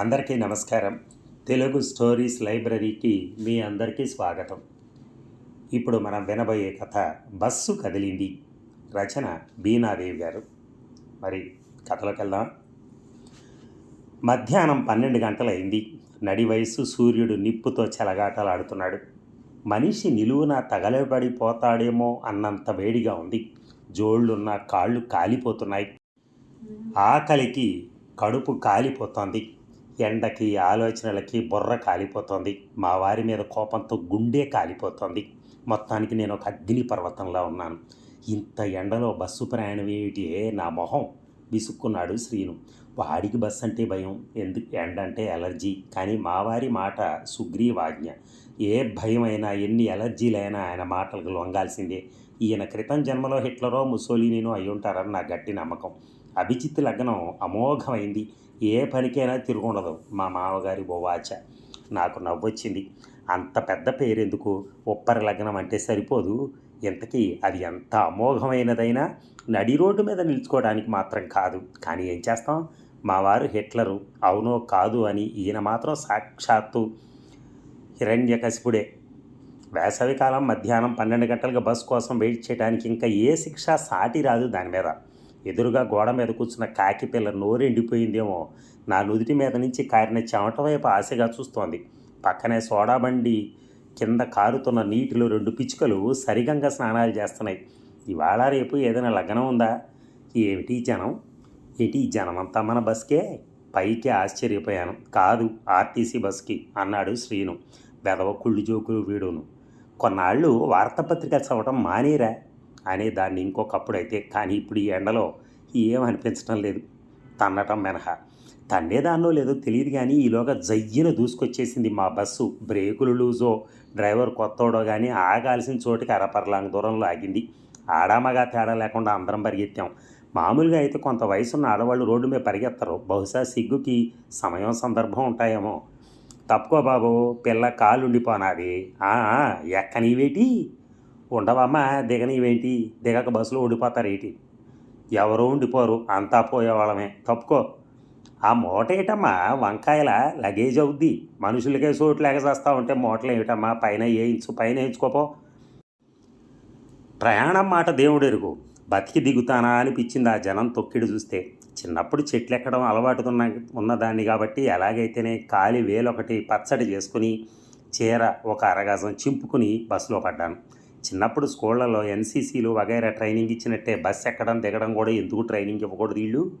అందరికీ నమస్కారం. తెలుగు స్టోరీస్ లైబ్రరీకి మీ అందరికీ స్వాగతం. ఇప్పుడు మనం వినబోయే కథ బస్సు కదిలింది. రచన బీనాదేవి గారు. మరి కథలోకి వెళ్దాం మధ్యాహ్నం పన్నెండు గంటలైంది. నడి వయసు సూర్యుడు నిప్పుతో చెలగాటలాడుతున్నాడు మనిషి నిలువున తగలబడిపోతాడేమో అన్నంత వేడిగా ఉంది. జోళ్ళున్న కాళ్ళు కాలిపోతున్నాయి. ఆకలికి కడుపు కాలిపోతోంది. ఎండకి ఆలోచనలకి బుర్ర కాలిపోతోంది. మా వారి మీద కోపంతో గుండె కాలిపోతోంది. మొత్తానికి నేను ఒక అగ్ని పర్వతంలా ఉన్నాను. ఇంత ఎండలో బస్సు ప్రయాణం ఏమిటి? నా మొహం విసుక్కున్నాడు శ్రీను. వాడికి బస్సు అంటే భయం. ఎందుకు? ఎండ అంటే ఎలర్జీ. కానీ మావారి మాట సుగ్రీవాజ్ఞ. ఏ భయమైనా ఎన్ని ఎలర్జీలైనా ఆయన మాటలకు లొంగాల్సిందే. ఈయన క్రితం జన్మలో హిట్లరో ముసోలినో అయి ఉంటారని నా గట్టి నమ్మకం. అభిజిత్ లగ్నం అమోఘమైంది. ఏ పనికైనా తిరుగుండదు. మా మామగారి బొవాచ. నాకు నవ్వొచ్చింది. అంత పెద్ద పేరెందుకు? ఉప్పరి లగ్నం అంటే సరిపోదు. ఇంతకీ అది ఎంత అమోఘమైనదైనా నడి రోడ్డు మీద నిలుచుకోవడానికి మాత్రం కాదు. కానీ ఏం చేస్తాం? మా వారు హిట్లరు. అవునో కాదు అని ఈయన మాత్రం సాక్షాత్తు హిరణ్యకశిపుడే. వేసవికాలం మధ్యాహ్నం పన్నెండు గంటలకు బస్ కోసం వెయిట్ చేయడానికి ఇంకా ఏ శిక్ష సాటి రాదు దాని మీద. ఎదురుగా గోడ మీద కూర్చున్న కాకి పిల్ల నోరెండిపోయిందేమో నా నుదుటి మీద నుంచి కారిన చెమట వైపు ఆశగా చూస్తోంది. పక్కనే సోడా బండి కింద కారుతున్న నీటిలో రెండు పిచ్చుకలు సరిగంగా స్నానాలు చేస్తున్నాయి. ఇవాళ రేపు ఏదైనా లగ్నం ఉందా? ఏమిటి జనం? ఏటి జనం అంతా మన బస్కే? పైకి ఆశ్చర్యపోయాను. కాదు ఆర్టీసీ బస్కి అన్నాడు శ్రీను. బెదవ కుళ్ళు జోకులు వీడును. కొన్నాళ్ళు వార్తాపత్రిక చదవటం మానేరా? అనే దాన్ని ఇంకొకప్పుడైతే కానీ ఇప్పుడు ఈ ఎండలో ఏం అనిపించడం లేదు. తన్నటం మినహా. తన్నేదాన్నో లేదో తెలియదు కానీ ఈలోగా జయ్యన దూసుకొచ్చేసింది మా బస్సు. బ్రేకులు లూజో డ్రైవర్ కొత్తోడో కానీ ఆగాల్సిన చోటుకి అరపర్లాంగ్ దూరంలో ఆగింది. ఆడామగా తేడా లేకుండా అందరం పరిగెత్తాం. మామూలుగా అయితే కొంత వయసున్న ఆడవాళ్ళు రోడ్డు మీద పరిగెత్తరు. బహుశా సిగ్గుకి సమయం సందర్భం ఉంటాయేమో. తప్పుకో బాబు పిల్ల కాలుండిపోనాది. ఎక్కనీవేటి? ఉండవమ్మా దిగనీవేంటి? దిగక బస్సులో ఓడిపోతారేటి ఎవరో ఉండిపోరు. అంతా పోయేవాళ్ళమే. తప్పుకో. ఆ మూట ఏటమ్మా? వంకాయల లగేజ్ అవుద్ది. మనుషులకే సోట్లు లేక ఉంటే మూటలు ఏమిటమ్మా? పైన వేయించు పైన వేయించుకోపో ప్రయాణం మాట దేవుడెరుగు. బతికి దిగుతానా అనిపించింది ఆ జనం తొక్కిడి చూస్తే. చిన్నప్పుడు చెట్లు ఎక్కడం అలవాటు ఉన్న ఉన్నదాన్ని కాబట్టి ఎలాగైతేనే కాలి వేలొకటి పచ్చడి చేసుకుని చీర ఒక అరగజం చింపుకుని బస్సులో పడ్డాను. చిన్నప్పుడు స్కూళ్ళలో ఎన్సీసీలు వగైరా ట్రైనింగ్ ఇచ్చినట్టే బస్సు ఎక్కడం దిగడం కూడా ఎందుకు ట్రైనింగ్ ఇవ్వకూడదు వీళ్ళు?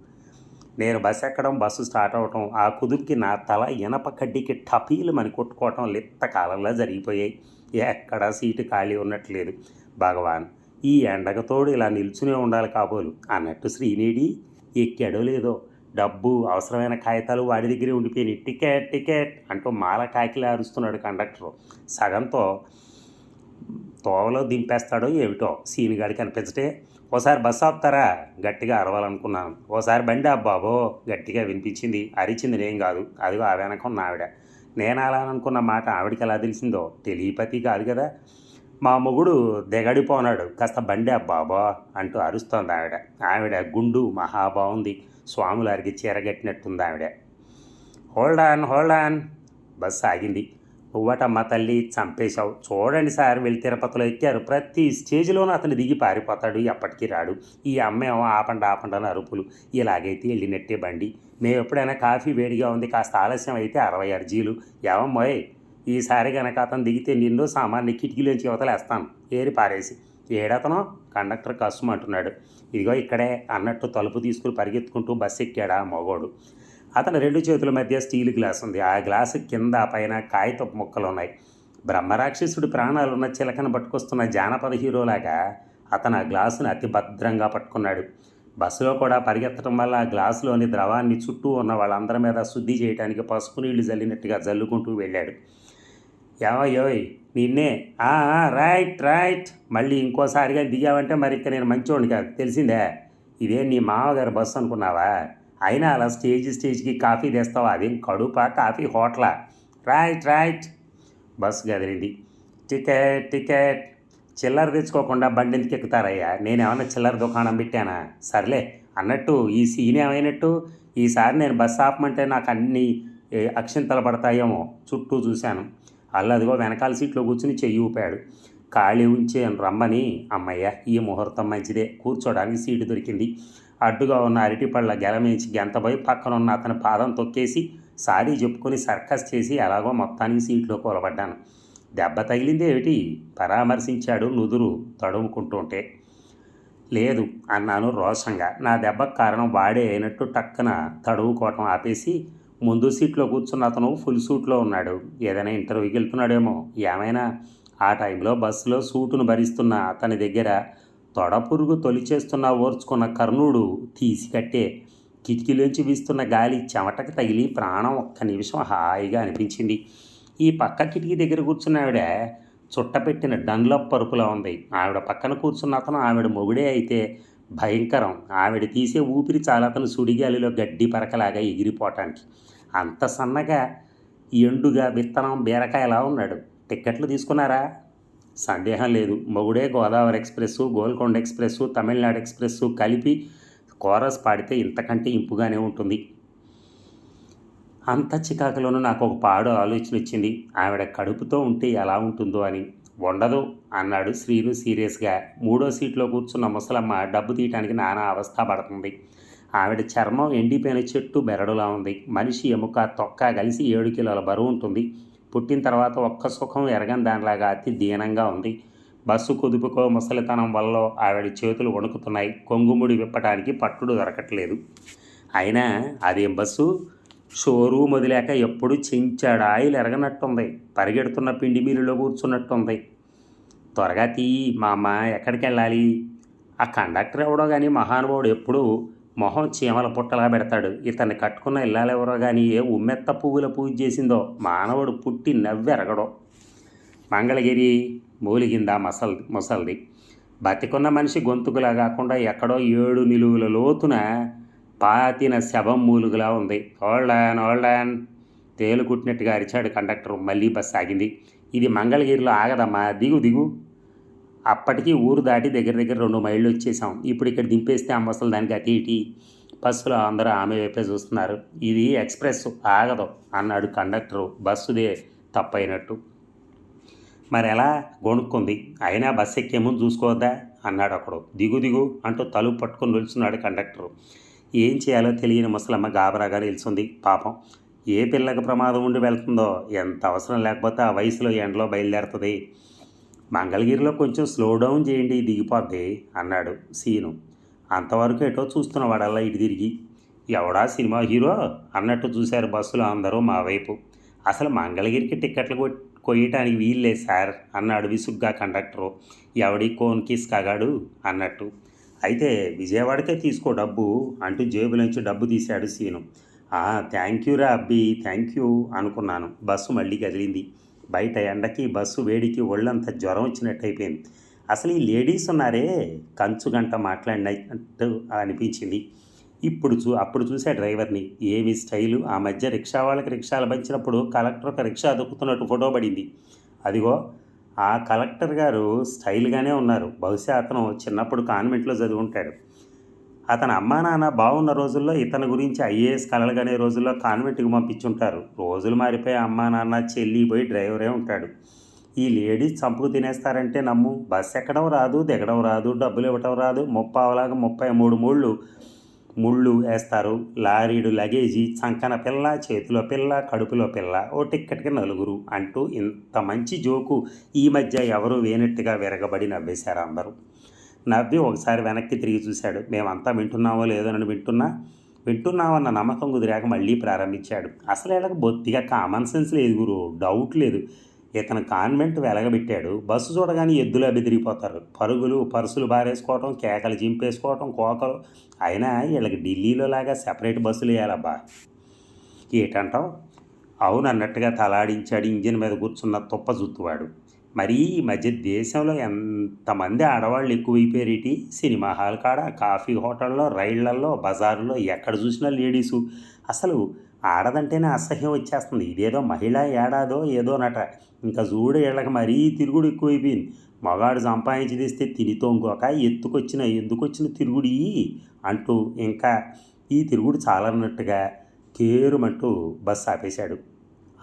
నేను బస్సు ఎక్కడం బస్సు స్టార్ట్ అవటం ఆ కుదురుకి నా తల ఇనప కడ్డీకి టపీలు మని కొట్టుకోవటం లిత్త కాలంలో జరిగిపోయాయి. ఎక్కడా సీటు ఖాళీ ఉన్నట్లేదు. భగవాన్ ఈ ఎండగతోడు ఇలా నిల్చునే ఉండాలి కాబోలు అన్నట్టు శ్రీనేడి. ఎక్కాడో లేదో? డబ్బు అవసరమైన కాగితాలు వాడి దగ్గరే ఉండిపోయినాయి. టికెట్ టికెట్ అంటూ మాల కాకిలా అరుస్తున్నాడు కండక్టర్. సగంతో తోవలో దింపేస్తాడో ఏమిటో సీనుగాడి కనిపించటే ఓసారి బస్సు ఆపుతారా? గట్టిగా అరవాలనుకున్నాను. ఓసారి బండి అబ్బాబో గట్టిగా వినిపించింది. అరిచింది నేను కాదు అదిగో ఆ వెనక ఉన్న ఆవిడ. నేను అలా అనుకున్న మాట ఆవిడకి ఎలా తెలిసిందో టెలిపతి కాదు కదా. మా మొగుడు దిగడిపోనాడు కాస్త బండి అబ్బాబో అంటూ అరుస్తోంది ఆవిడ. ఆవిడ గుండు మహా బాగుంది స్వాములారికి చీరగట్టినట్టుంది ఆవిడ. Hold on hold on bus ఆగింది. నువ్వటమ్మ తల్లి చంపేశావు. చూడండి సార్ వెళ్ళి తిరుపతిలో ఎక్కారు. ప్రతి స్టేజ్లోనూ అతను దిగి పారిపోతాడు ఎప్పటికీ రాడు. ఈ అమ్మేమో ఆపండి ఆపండి అని అరుపులు. ఇలాగైతే వెళ్ళినట్టే బండి. మేము ఎప్పుడైనా కాఫీ వేడిగా ఉంది కాస్త ఆలస్యం అయితే అరవై అర్జీలు. ఏమమ్మోయ్ ఈసారి గనక అతను దిగితే నిన్ను సామాన్ని కిటికీలోంచి యువతలేస్తాను ఏరి పారేసి. ఏడతను? కండక్టర్ కష్టం అంటున్నాడు ఇదిగో ఇక్కడే అన్నట్టు తలుపు తీసుకుని పరిగెత్తుకుంటూ బస్సు ఎక్కాడా మగోడు. అతని రెండు చేతుల మధ్య స్టీల్ గ్లాస్ ఉంది. ఆ గ్లాసు కింద పైన కాగితపు ముక్కలు ఉన్నాయి. బ్రహ్మరాక్షసుడి ప్రాణాలు ఉన్న చిలకను పట్టుకొస్తున్న జానపద హీరోలాగా అతను ఆ గ్లాసుని అతి భద్రంగా పట్టుకున్నాడు. బస్సులో కూడా పరిగెత్తడం వల్ల ఆ గ్లాసులోని ద్రవాన్ని చుట్టూ ఉన్న వాళ్ళందరి మీద శుద్ధి చేయడానికి పసుపు నీళ్ళు జల్లినట్టుగా జల్లుకుంటూ వెళ్ళాడు. ఏమయ్యోయ్ నిన్నే "ఆ, రైట్ రైట్. మళ్ళీ ఇంకోసారిగా దిగావంటే మరి ఇక నేను మంచోడిని కాదు. తెలిసిందే? ఇదే నీ మామగారి బస్సు అనుకున్నావా? అయినా అలా స్టేజ్ స్టేజ్కి కాఫీ తెస్తావా? అదేం కడుపా? కాఫీ హోటలా? Right right. బస్సు కదిలింది. Ticket ticket. చిల్లర తెచ్చుకోకుండా బండి ఎందుకు ఎక్కుతారయ్యా? నేనేమన్నా చిల్లర దుకాణం పెట్టానా? సర్లే అన్నట్టు ఈ సీన్ ఏమైనట్టు? ఈసారి నేను బస్సు ఆపమంటే నాకు అన్ని అక్షింతలు పడతాయేమో చుట్టూ చూశాను. అల్లదిగో వెనకాల సీట్లో కూర్చుని చెయ్యి ఊపాడు. ఖాళీ ఉంచే రమ్మని. అమ్మయ్య ఈ ముహూర్తం మంచిదే. కూర్చోడానికి సీటు దొరికింది. అడ్డుగా ఉన్న అరటిపళ్ళ గెలమేసి గెంతబోయి పక్కన ఉన్న అతని పాదం తొక్కేసి సారీ చెప్పుకొని సర్కస్ చేసి ఎలాగో మొత్తానికి సీట్లో కూలబడ్డాను. దెబ్బ తగిలింది ఏమిటి? పరామర్శించాడు నుదురు తడుముకుంటుంటే. లేదు అన్నాను రోషంగా. నా దెబ్బకు కారణం వాడే అయినట్టు టక్కన తడువుకోవటం ఆపేసి ముందు సీట్లో కూర్చున్న అతను ఫుల్ సూట్లో ఉన్నాడు. ఏదైనా ఇంటర్వ్యూకి వెళ్తున్నాడేమో. ఏమైనా? ఆ టైంలో బస్సులో సూటును భరిస్తున్న అతని దగ్గర తొడపురుగు తొలిచేస్తున్న ఓర్చుకున్న కర్ణుడు తీసి కట్టే కిటికీలోంచి వీస్తున్న గాలి చెమటకు తగిలి ప్రాణం ఒక్క నిమిషం హాయిగా అనిపించింది. ఈ పక్క కిటికీ దగ్గర కూర్చున్న ఆవిడ చుట్టపెట్టిన డన్లప్ పరుపులా ఉంది. ఆవిడ పక్కన కూర్చున్న అతను ఆవిడ మొగుడే అయితే భయంకరం. ఆవిడ తీసే ఊపిరి చాలా అతను సుడిగాలిలో గడ్డి పరకలాగా ఎగిరిపోవటానికి. అంత సన్నగా ఎండుగా విత్తనం బీరకాయలా ఉన్నాడు? టిక్కెట్లు తీసుకున్నారా? సందేహం లేదు. మొగుడే Godavari express Golconda express Tamil Nadu express కలిపి కోరస్ పాడితే ఇంతకంటే ఇంపుగానే ఉంటుంది. అంత చికాకులోనూ నాకు ఒక పాడు ఆలోచన వచ్చింది. ఆవిడ కడుపుతో ఉంటే ఎలా ఉంటుందో అని. ఉండదు అన్నాడు శ్రీను సీరియస్గా. మూడో సీట్లో కూర్చున్న ముసలమ్మ డబ్బు తీయటానికి నానా అవస్థ పడుతుంది. ఆవిడ చర్మం ఎండిపోయిన చెట్టు బెరడులా ఉంది. మనిషి ఎముక తొక్క కలిసి ఏడు కిలోల బరువు ఉంటుంది. పుట్టిన తర్వాత ఒక్క సుఖం ఎరగని దానిలాగా అతి దీనంగా ఉంది. బస్సు కుదుపుకో ముసలితనం వల్ల ఆవిడ చేతులు వణుకుతున్నాయి. కొంగుముడి విప్పటానికి పట్టుడు దొరకట్లేదు. అయినా అదేం బస్సు? షోరూమ్ వదిలేక ఎప్పుడు చెంచాడు? ఆయిల్ ఎరగనట్టుంది. పరిగెడుతున్న పిండి మీరులో కూర్చున్నట్టుంది. త్వరగా తీ మా అమ్మ ఎక్కడికి వెళ్ళాలి ఆ కండక్టర్ ఎవడో కానీ మహానుభావుడు ఎప్పుడు మొహం చీమల పుట్టలా పెడతాడు. ఇతన్ని కట్టుకున్న ఇల్లాలెవరో కానీ ఏ ఉమ్మెత్త పువ్వుల పూజ చేసిందో మానవుడు పుట్టి నవ్వెరగడు. మంగళగిరి మూలిగిందా మసల్ ముసల్ది. బతికున్న మనిషి గొంతుకులా కాకుండా ఎక్కడో ఏడు నిలువుల లోతున పాతిన శవం మూలుగులా ఉంది. ఓల్డాన్ ఓల్డాన్ తేలు కుట్టినట్టుగా అరిచాడు కండక్టర్. మళ్ళీ బస్ ఆగింది. ఇది మంగళగిరిలో ఆగదమ్మా. దిగు దిగు. అప్పటికి ఊరు దాటి దగ్గర దగ్గర రెండు మైళ్ళు వచ్చేసాం. ఇప్పుడు ఇక్కడ దింపేస్తే అమ్మసలు దానికి అటు ఇటు బస్సులో అందరూ ఆమె వైపే చూస్తున్నారు. ఇది ఎక్స్ప్రెస్ ఆగదు అన్నాడు కండక్టరు. బస్సుదే తప్పైనట్టు. మరి ఎలా గొణుక్కుంది? అయినా బస్సు ఎక్కేముందు చూసుకోవద్దా? అన్నాడు అక్కడు దిగు దిగు అంటూ తలుపు పట్టుకొని నిల్చున్నాడు కండక్టరు. ఏం చేయాలో తెలియని ముసలమ్మ గాబరాగా నిల్చుంది. పాపం ఏ పిల్లకి ప్రమాదం ఉండి వెళ్తుందో ఎంత అవసరం లేకపోతే ఆ వయసులో ఎండలో బయలుదేరుతుంది. మంగళగిరిలో కొంచెం స్లో డౌన్ చేయండి దిగిపోద్ది అన్నాడు సీను. అంతవరకు ఎటో చూస్తున్న వాడల్లా ఇటు తిరిగి. ఎవడా సినిమా హీరో? అన్నట్టు చూశారు బస్సులో అందరూ మా వైపు. అసలు మంగళగిరికి టిక్కెట్లు కొయ్యటానికి వీల్లే సార్ అన్నాడు విసుగ్గా కండక్టరు. ఎవడి కోన్ కిస్ అన్నట్టు. అయితే విజయవాడకే తీసుకో డబ్బు అంటూ జేబులోంచి డబ్బు తీశాడు సీను. థ్యాంక్ యూ రా అబ్బి థ్యాంక్ యూ అనుకున్నాను. బస్సు మళ్ళీ కదిలింది. బయట ఎండకి బస్సు వేడికి ఒళ్ళంతా జ్వరం వచ్చినట్టు అయిపోయింది. అసలు ఈ లేడీస్ ఉన్నారే? కంచు గంట మాట్లాడినట్టు అనిపించింది. ఇప్పుడు చూ అప్పుడు చూసే డ్రైవర్ని ఏమి స్టైలు? ఆ మధ్య రిక్షా వాళ్ళకి రిక్షాలు పంచినప్పుడు కలెక్టర్ ఒక రిక్షా దొక్కుతున్నట్టు ఫోటో పడింది. అదిగో ఆ కలెక్టర్ గారు స్టైల్గానే ఉన్నారు. బహుశా అతను చిన్నప్పుడు కాన్వెంట్లో చదువుంటాడు. అతని అమ్మా నాన్న బాగున్న రోజుల్లో ఇతని గురించి ఐఏఎస్ కలలుగనే రోజుల్లో కాన్వెంట్కి పంపించుంటారు. రోజులు మారిపోయి అమ్మా నాన్న చెల్లి పోయి డ్రైవరే ఉంటాడు. ఈ లేడీస్ చంపుకు తినేస్తారంటే నమ్ము. బస్ ఎక్కడం రాదు దిగడం రాదు డబ్బులు ఇవ్వటం రాదు. ముప్పావలాగా ముప్పై మూడు ముళ్ళు ముళ్ళు వేస్తారు. లారీడు లగేజీ చంకన పిల్ల చేతిలో పిల్ల కడుపులో పిల్ల ఓ టిక్కెట్కి నలుగురు అంటూ ఇంత మంచి జోకు ఈ మధ్య ఎవరు వేనట్టుగా విరగబడి నవ్వేశారు అందరూ. నవ్వి ఒకసారి వెనక్కి తిరిగి చూశాడు. మేమంతా వింటున్నామో లేదో నన్ను వింటున్నా? వింటున్నామన్న నమ్మకం కుదిరాక మళ్ళీ ప్రారంభించాడు. అసలు వీళ్ళకి బొత్తిగా కామన్ సెన్స్ లేదు గురు డౌట్ లేదు. ఇతను కాన్వెంట్ వెలగబెట్టాడు. బస్సు చూడగానే ఎద్దులు అభిదిరిగిపోతారు పరుగులు పరుసులు బారేసుకోవటం కేకలు చింపేసుకోవటం కోకలు. అయినా వీళ్ళకి ఢిల్లీలో లాగా సెపరేట్ బస్సులు వేయాలబ్బా. ఏటంటావు? అవును అన్నట్టుగా తలాడించాడు. ఇంజిన్ మీద కూర్చున్న తుప్ప జుత్తువాడు. మరీ ఈ మధ్య దేశంలో ఎంతమంది ఆడవాళ్ళు ఎక్కువైపోయారేటి? సినిమా హాల్ కాడ కాఫీ హోటల్లో రైళ్ళల్లో బజారులో ఎక్కడ చూసినా లేడీసు. అసలు ఆడదంటేనే అసహ్యం వచ్చేస్తుంది. ఇదేదో మహిళా ఏడాదో ఏదో నట. ఇంకా చూడు వీళ్ళకి మరీ తిరుగుడు ఎక్కువైపోయింది. మగాడు సంపాదించి తెస్తే తిని తొంగోక ఎత్తుకొచ్చిన ఎందుకొచ్చిన తిరుగుడు? అంటూ ఇంకా ఈ తిరుగుడు చాలన్నట్టుగా కేరుమంటూ బస్సు ఆపేశాడు.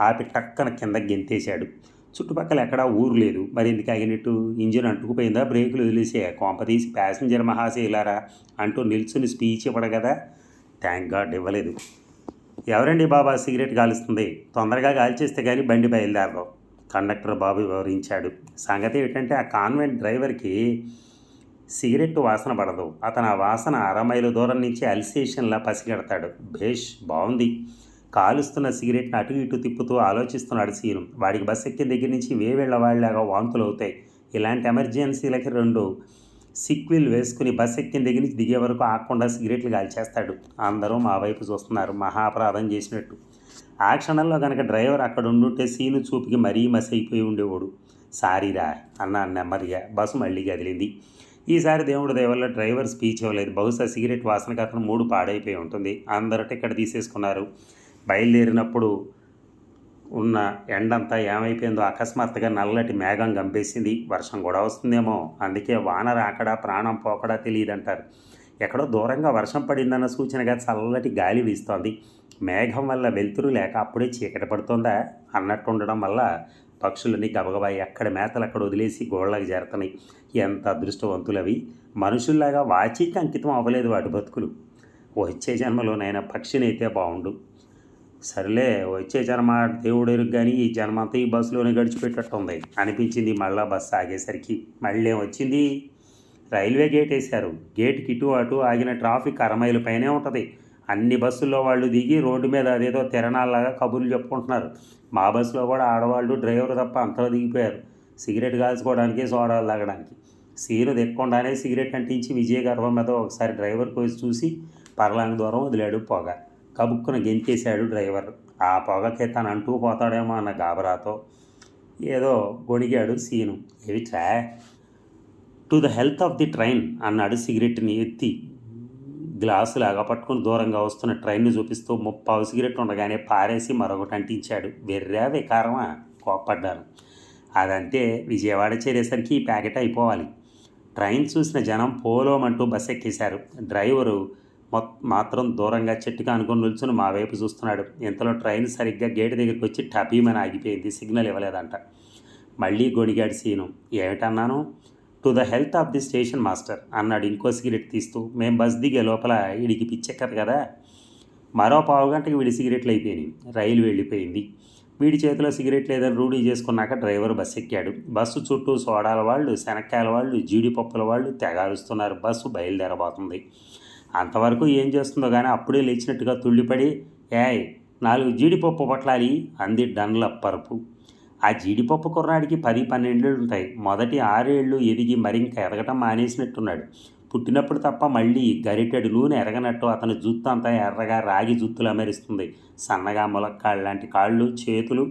ఆపి టక్కన కింద గెంతేశాడు. చుట్టుపక్కల ఎక్కడా ఊరు లేదు. మరి ఎందుకు ఆగినట్టు ఇంజిన్ అంటుకుపోయిందా? బ్రేకులు వదిలేసే కొంప తీసి ప్యాసింజర్ మహాశైలారా అంటూ నిల్చుని స్పీచ్ ఇవ్వడు కదా థ్యాంక్ గాడ్ ఇవ్వలేదు. ఎవరండి బాబా సిగరెట్ కాలుస్తుంది తొందరగా కాల్చేస్తే కానీ బండి బయలుదేరదు. కండక్టర్ బాబు వివరించాడు. సంగతి ఏంటంటే ఆ కాన్వెంట్ డ్రైవర్కి సిగరెట్ వాసన పడదు. అతను ఆ వాసన అర మైలు దూరం నుంచి అల్సేషన్లా పసిగడతాడు. భేష్ బాగుంది కాలుస్తున్న సిగరెట్ని అటు ఇటు తిప్పుతూ ఆలోచిస్తున్నాడు సీను. వాడికి బస్ ఎక్కిన దగ్గర నుంచి వేవేళ్ళవాళ్ళాగా వాంతులు అవుతాయి. ఇలాంటి ఎమర్జెన్సీలకి రెండు సిక్విల్ వేసుకుని బస్ ఎక్కిన దగ్గర నుంచి దిగే వరకు ఆకుండా సిగరెట్లు కాల్చేస్తాడు అందరూ మా వైపు చూస్తున్నారు. మహాపరాధం చేసినట్టు. ఆ క్షణంలో కనుక డ్రైవర్ అక్కడ ఉండుంటే సీను చూపుకి మరీ మసి అయిపోయి ఉండేవాడు. సారీరా అన్న నెమ్మదిగా. బస్సు మళ్ళీ కదిలింది. ఈసారి దేవుడు దేవల్ల డ్రైవర్ స్పీచ్ ఇవ్వలేదు. బహుశా సిగరెట్ వాసన అతను మూడు పాడైపోయి ఉంటుంది. అందరూ టికెట్ తీసేసుకున్నారు. బయలుదేరినప్పుడు ఉన్న ఎండంతా ఏమైపోయిందో అకస్మాత్తుగా నల్లటి మేఘం గంపేసింది. వర్షం కూడా వస్తుందేమో. అందుకే వాన రాకడా ప్రాణం పోకడా తెలియదంటారు ఎక్కడో దూరంగా వర్షం పడిందన్న సూచనగా చల్లటి గాలి వీస్తోంది. మేఘం వల్ల వెలుతురు లేక అప్పుడే చీకటి పడుతుందా అన్నట్టు ఉండడం వల్ల పక్షులని గబగబా ఎక్కడ మేతలు అక్కడ వదిలేసి గోళ్ళకి చేరుతున్నాయి. ఎంత అదృష్టవంతులవి. మనుషుల్లాగా వాచికి అంకితం అవ్వలేదు వాటి బతుకులు. వచ్చే జన్మలోనైనా పక్షినైతే బాగుండు సరేలే వచ్చే జన్మ దేవుడు ఎరుగు కానీ ఈ జన్మంతా ఈ బస్సులోనే గడిచిపెట్టట్టుంది అనిపించింది మళ్ళా బస్సు ఆగేసరికి. మళ్ళీ ఏం వచ్చింది? రైల్వే గేట్ వేశారు. గేట్కి ఇటు అటు ఆగిన ట్రాఫిక్ అరమైలు పైనే ఉంటుంది. అన్ని బస్సుల్లో వాళ్ళు దిగి రోడ్డు మీద అదేదో తిరణాల్లాగా కబుర్లు చెప్పుకుంటున్నారు. మా బస్సులో కూడా ఆడవాళ్ళు డ్రైవర్ తప్ప అంతలో దిగిపోయారు. సిగరెట్ కాల్చుకోవడానికి సోడాలు తాగడానికి. సీను దిక్కుండానే సిగరెట్ అంటించి విజయ గర్వం మీద ఒకసారి డ్రైవర్ కోసి చూసి పర్లాంగ దూరం వదిలాడు పొగ. కబుక్కున గెంతేశాడు డ్రైవర్. ఆ పొగకే తను అంటూ పోతాడేమో అన్న గాబరాతో ఏదో గొణిగాడు సీను. ఏమిట్రా to the health of the train అన్నాడు సిగరెట్ని ఎత్తి. గ్లాసు లాగా పట్టుకుని దూరంగా వస్తున్న ట్రైన్ను చూపిస్తూ ముప్పావు సిగరెట్ ఉండగానే పారేసి మరొకటి అంటించాడు. వెర్రా వికారమా? కోప్పడ్డాను. అదంతే విజయవాడ చేరేసరికి ఈ ప్యాకెట్ అయిపోవాలి. ట్రైన్ చూసిన జనం పోలోమంటూ బస్ ఎక్కేశారు డ్రైవరు మాత్రం దూరంగా చెట్టుగా అనుకుని నిల్చుని మా వైపు చూస్తున్నాడు. ఇంతలో ట్రైన్ సరిగ్గా గేట్ దగ్గరికి వచ్చి టపీమని ఆగిపోయింది. సిగ్నల్ ఇవ్వలేదంట. మళ్ళీ గొణిగాడి scene. ఏమిటన్నాను? To the health of the station master అన్నాడు ఇంకో సిగరెట్ తీస్తూ. మేం బస్ దిగే లోపల వీడికి పిచ్చెక్కదు కదా. మరో పావు గంటకి వీడి సిగరెట్లు అయిపోయినాయి. రైలు వెళ్ళిపోయింది. వీడి చేతిలో సిగరెట్ లేదని రూఢీ చేసుకున్నాక డ్రైవర్ బస్ ఎక్కాడు బస్సు చుట్టూ సోడాల వాళ్ళు శనక్కాయల వాళ్ళు జీడిపప్పుల వాళ్ళు తెగారుస్తున్నారు. బస్సు బయలుదేరబోతుంది. అంతవరకు ఏం చేస్తుందో కానీ అప్పుడే లేచినట్టుగా తుళ్ళిపడి ఏయ్ నాలుగు జీడిపప్పు పొట్లాలి అంది డన్ల పరుపు. ఆ జీడిపప్పు కుర్రాడికి పది పన్నెండేళ్ళు ఉంటాయి మొదటి ఆరేళ్ళు ఎదిగి మరింక ఎదగటం మానేసినట్టున్నాడు. పుట్టినప్పుడు తప్ప మళ్ళీ గరిటెడు నూనె ఎరగనట్టు అతని జుత్తు అంతా ఎర్రగా రాగి జుత్తులు అమరిస్తుంది. సన్నగా ములక్కాళ్ళు లాంటి కాళ్ళు చేతులు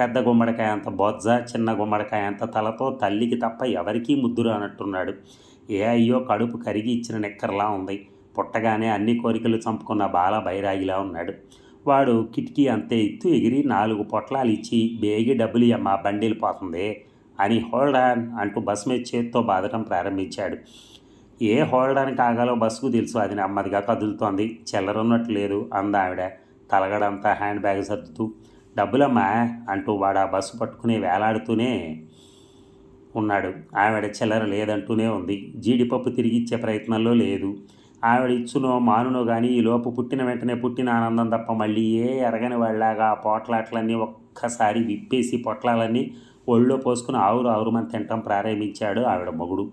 పెద్ద గుమ్మడికాయ అంత బొజ్జ చిన్న గుమ్మడికాయ అంత తలతో తల్లికి తప్ప ఎవరికీ ముద్దురు అన్నట్టున్నాడు ఏ అయ్యో కడుపు కరిగి ఇచ్చిన నిక్కర్లా ఉంది. పుట్టగానే అన్ని కోరికలు చంపుకున్న బాల బైరాగిలా ఉన్నాడు. వాడు కిటికీ అంతే ఎత్తు ఎగిరి నాలుగు పొట్లాలు ఇచ్చి బేగి డబ్బులు అమ్మా బండిలు పోతుంది అని హోల్డాన్ అంటూ బస్సు మీద చేత్తో బాధటం ప్రారంభించాడు. ఏ హోల్డాన్ కాగాలో బస్సుకు తెలుసు అది నెమ్మదిగా కదులుతోంది. చిల్లరున్నట్టు లేదు అంద ఆవిడ. తలగడంతా హ్యాండ్ బ్యాగ్ సర్దుతూ డబ్బులమ్మా అంటూ వాడు ఆ బస్సు పట్టుకుని వేలాడుతూనే ఉన్నాడు. ఆవిడ చిల్లర లేదంటూనే ఉంది. జీడిపప్పు తిరిగి ఇచ్చే ప్రయత్నంలో లేదు. ఆవిడ ఇచ్చునో మానునో కానీ ఈ లోపు పుట్టిన వెంటనే పుట్టిన ఆనందం తప్ప మళ్ళీ ఏ ఎరగని వాళ్ళలాగా ఆ పోట్లాట్లన్నీ ఒక్కసారి విప్పేసి పొట్లాలన్నీ ఒళ్ళో పోసుకుని ఆవురు ఆవురుమని తినటం ప్రారంభించాడు ఆవిడ మొగుడు.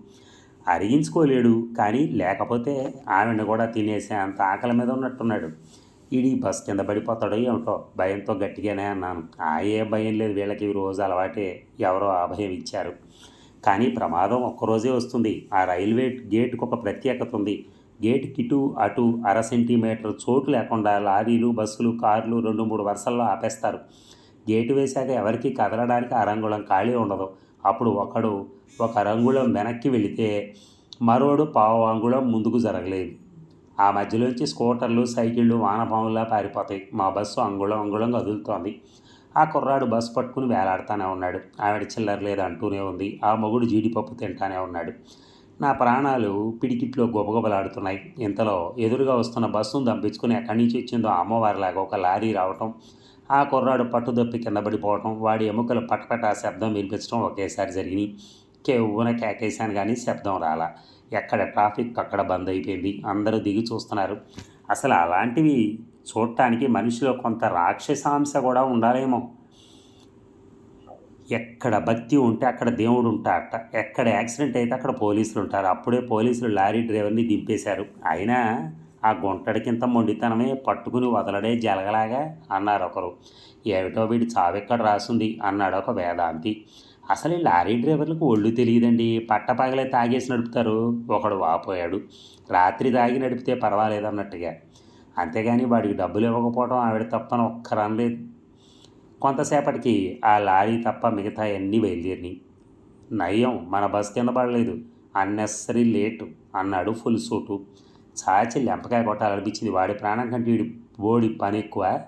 అరిగించుకోలేడు కానీ లేకపోతే ఆవిడని కూడా తినేసే అంత ఆకలి మీద ఉన్నట్టున్నాడు. ఈడి బస్ కింద పడిపోతాడో ఏమిటో భయంతో గట్టిగానే అన్నాను. ఆ ఏ భయం లేదు వీళ్ళకి రోజు అలవాటే ఎవరో ఆ భయం ఇచ్చారు. కానీ ప్రమాదం ఒక్కరోజే వస్తుంది. ఆ రైల్వే గేటుకు ఒక ప్రత్యేకత ఉంది. గేట్ కిటు అటు అర సెంటీమీటర్ చోటు లేకుండా లారీలు బస్సులు కార్లు రెండు మూడు వరుసల్లో ఆపేస్తారు. గేటు వేశాక ఎవరికి కదలడానికి అరంగుళం ఖాళీ ఉండదు. అప్పుడు ఒకడు ఒక రంగుళం వెనక్కి వెళితే మరోడు పావు అంగుళం ముందుకు జరగలేదు. ఆ మధ్యలోంచి స్కూటర్లు సైకిళ్ళు వానపాములా పారిపోతాయి. మా బస్సు అంగుళం అంగుళం కదులుతోంది ఆ కుర్రాడు బస్సు పట్టుకుని వేలాడుతూనే ఉన్నాడు. ఆవిడ చిల్లర లేదు అంటూనే ఉంది. ఆ మొగుడు జీడిపప్పు తింటానే ఉన్నాడు. నా ప్రాణాలు పిడికిట్లో గొబగొబలాడుతున్నాయి. ఇంతలో ఎదురుగా వస్తున్న బస్సును దంపించుకుని ఎక్కడి నుంచి వచ్చిందో అమ్మవారిలాగా ఒక లారీ రావటం ఆ కుర్రాడు పట్టుదప్పి కింద పడిపోవటం వాడి ఎముకలు పటపట శబ్దం వినిపించడం ఒకేసారి జరిగినాయి. కేవ్వున కేకేశాను కానీ శబ్దం రాలా. ఎక్కడ ట్రాఫిక్ అక్కడ బంద్ అయిపోయింది. అందరూ దిగి చూస్తున్నారు. అసలు అలాంటివి చూడటానికి మనిషిలో కొంత రాక్షసాంశ కూడా ఉండాలేమో. ఎక్కడ భక్తి ఉంటే అక్కడ దేవుడు ఉంటారట ఎక్కడ యాక్సిడెంట్ అయితే అక్కడ పోలీసులు ఉంటారు. అప్పుడే పోలీసులు లారీ డ్రైవర్ని దింపేశారు. అయినా ఆ గుంటడికింత మొండితనమే పట్టుకుని వదలడే జలగలాగా అన్నారు ఒకరు. ఏమిటో వీడి చావెక్కడ రాసుంది? అన్నాడు ఒక వేదాంతి. అసలు ఈ లారీ డ్రైవర్లకు ఒళ్ళు తెలియదండి. పట్టపగలే తాగేసి నడుపుతారు. ఒకడు వాపోయాడు. రాత్రి తాగి నడిపితే పర్వాలేదు అన్నట్టుగా అంతేగాని వాడికి డబ్బులు ఇవ్వకపోవడం ఆవిడ తప్పని ఒక్కరనలేదు. కొంతసేపటికి ఆ లారీ తప్ప మిగతా అన్నీ బయలుదేరినాయి? నయం మన బస్ కింద పడలేదు. అన్నెసరీ లేటు అన్నాడు ఫుల్ సూటు. చాచి లెంపకాయ కొట్టాలనిపించింది. వాడి ప్రాణం కంటే వీడి బోడి పని ఎక్కువ.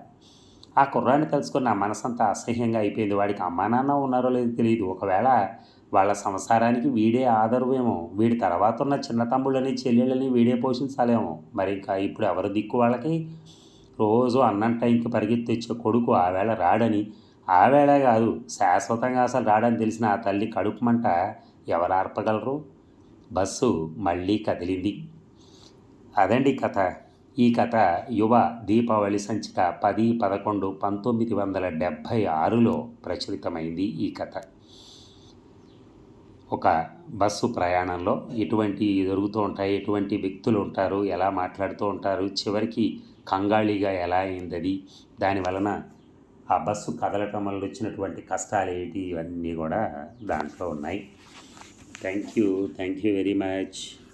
ఆ కుర్రాన్ని తెలుసుకుని నా మనసంతా అసహ్యంగా అయిపోయింది. వాడికి అమ్మా నాన్న ఉన్నారో లేదో తెలియదు. ఒకవేళ వాళ్ళ సంసారానికి వీడే ఆదరువేమో వీడి తర్వాత ఉన్న చిన్న తమ్ముళ్ళని చెల్లెళ్ళని వీడే పోషించాలేమో. మరి ఇంకా ఇప్పుడు ఎవరు దిక్కు వాళ్ళకి? రోజు అన్నం టైంకి పరిగెత్తి తెచ్చే కొడుకు ఆవేళ రాడని. ఆవేళ కాదు శాశ్వతంగా అసలు రాడని తెలిసిన ఆ తల్లి కడుపు మంట ఎవరు ఆర్పగలరు? బస్సు మళ్ళీ కదిలింది. అదండి కథ. ఈ కథ యువ దీపావళి సంచిక పది పదకొండు పంతొమ్మిది వందల డెబ్భై ఆరులో ప్రచురితమైంది ఈ కథ. ఒక బస్సు ప్రయాణంలో ఎటువంటి జరుగుతూ ఉంటాయి ఎటువంటి వ్యక్తులు ఉంటారు ఎలా మాట్లాడుతూ ఉంటారు చివరికి కంగాళిగా ఎలా అయిందని దాని వలన ఆ బస్సు కదలటం వల్ల వచ్చినటువంటి కష్టాలు ఏంటి ఇవన్నీ కూడా దాంట్లో ఉన్నాయి. Thank you thank you very much